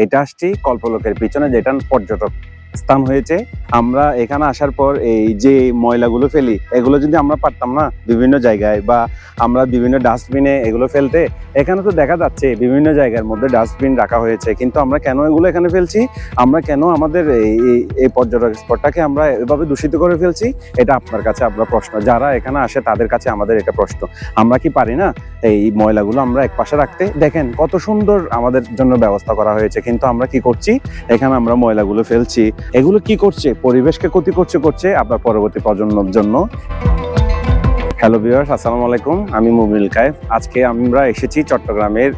এটা আসছি কল্পলোকের পিছনে যেটা পর্যটক স্থান হয়েছে। আমরা এখানে আসার পর এই যে ময়লাগুলো ফেলি, এগুলো যদি আমরা পারতাম না বিভিন্ন জায়গায় বা আমরা বিভিন্ন ডাস্টবিনে এগুলো ফেলতে, এখানে তো দেখা যাচ্ছে বিভিন্ন জায়গার মধ্যে ডাস্টবিন রাখা হয়েছে। কিন্তু আমরা কেন এগুলো এখানে ফেলছি? আমরা কেন আমাদের এই, এই- পর্যটক স্পটটাকে আমরা এভাবে দূষিত করে ফেলছি? এটা আপনার কাছে আপনার প্রশ্ন। যারা এখানে আসে তাদের কাছে আমাদের এটা প্রশ্ন। আমরা কি পারি না এই ময়লাগুলো আমরা এক পাশে রাখতে? দেখেন কত সুন্দর আমাদের জন্য ব্যবস্থা করা হয়েছে। কিন্তু আমরা কি করছি? এখানে আমরা ময়লাগুলো ফেলছি। এগুলো কি করছে? পরিবেশকে ক্ষতি করছে করছে আপনার পরবর্তী প্রজন্মের জন্য। হ্যালো ভিউয়ার্স আসসালামু আলাইকুম। আমি মুবিল কায়েফ আজকে আমরা এসেছি চট্টগ্রামের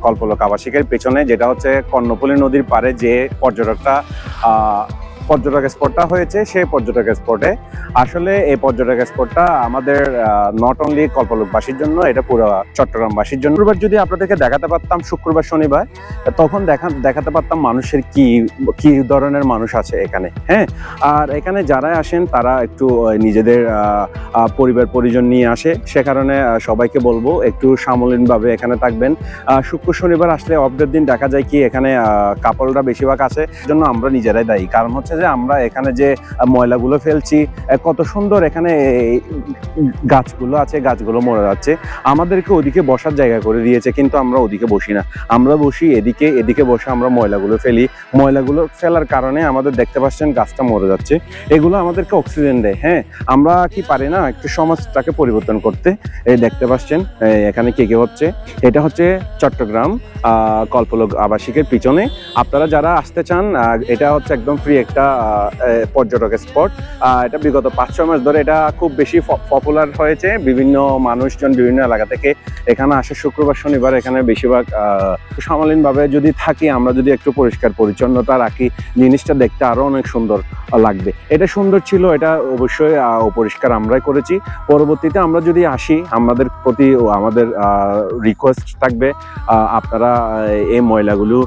কল্পলোক আবাসিকের পেছনে যেটা হচ্ছে কর্ণপল্লী নদীর পারে যে পর্যটকটা আহ, পর্যটক স্পটটা হয়েছে, সেই পর্যটক স্পটে আসলে এই পর্যটক স্পটটা আমাদের নট অনলি কল্পলোকবাসীর জন্য, এটা পুরো চট্টগ্রামবাসীর জন্য। শুক্রবার যদি আপনাদেরকে দেখাতে পারতাম, শুক্রবার, শনিবার, তখন দেখা, দেখাতে পারতাম মানুষের কি কি ধরনের মানুষ আছে এখানে হ্যাঁ? আর এখানে যারা আসেন, তারা একটু নিজেদের পরিবার, পরিজন নিয়ে আসে। সে কারণে সবাইকে বলব, একটু সামলীনভাবে এখানে থাকবেন। শুক্র, শনিবার আসলে অফডের দিন, দেখা যায় কি এখানে কাপড়রা বেশিরভাগ আছে। জন্য আমরা নিজেরাই দায়ী। কারণ হচ্ছে যে আমরা এখানে যে ময়লাগুলো ফেলছি কত সুন্দর এখানে গাছগুলো আছে, গাছগুলো মরে যাচ্ছে। আমাদেরকে ওদিকে বসার জায়গা করে দিয়েছে, কিন্তু আমরা ওদিকে বসি না। আমরা বসি এদিকে এদিকে বসে আমরা ময়লাগুলো ফেলি। ময়লাগুলো ফেলার কারণে আমাদের দেখতে পাচ্ছেন গাছটা মরে যাচ্ছে। এগুলো আমাদেরকে অক্সিজেন দেয় হ্যাঁ? আমরা কি পারি না একটু সমাজটাকে পরিবর্তন করতে? এই দেখতে পাচ্ছেন এখানে কে কে হচ্ছে? এটা হচ্ছে চট্টগ্রাম। কল্পলোক আবাসিকের পিছনে। আপনারা যারা আসতে চান এটা হচ্ছে একদম ফ্রি একটা পর্যটক স্পট এটা বিগত পাঁচ ছয় মাস ধরে এটা খুব বেশি পপুলার হয়েছে। বিভিন্ন মানুষজন বিভিন্ন এলাকা থেকে এখানে আসে শুক্রবার শনিবার এখানে বেশিরভাগ সমালীনভাবে যদি থাকি আমরা যদি একটু পরিষ্কার পরিচ্ছন্নতা রাখি জিনিসটা দেখতে আরও অনেক সুন্দর লাগবে। এটা সুন্দর ছিল এটা অবশ্যই আহ, পরিষ্কার আমরাই করেছি। পরবর্তীতে আমরা যদি আসি আমাদের প্রতি আমাদের রিকোয়েস্ট থাকবে আহ, আপনারা এই ময়লাগুলো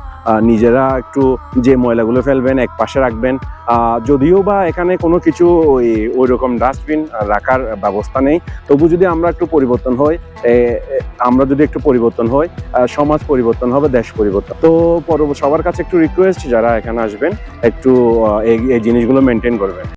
নিজেরা একটু যে ময়লাগুলো ফেলবেন, এক পাশে রাখবেন। যদিও বা এখানে কোনো কিছু ওই ওই রকম ডাস্টবিন রাখার ব্যবস্থা নেই। তবু যদি আমরা একটু পরিবর্তন হই আমরা যদি একটু পরিবর্তন হই সমাজ পরিবর্তন হবে, দেশ পরিবর্তন। তো সবার কাছে একটু রিকোয়েস্ট যারা এখানে আসবেন, একটু এই জিনিসগুলো মেনটেন করবেন।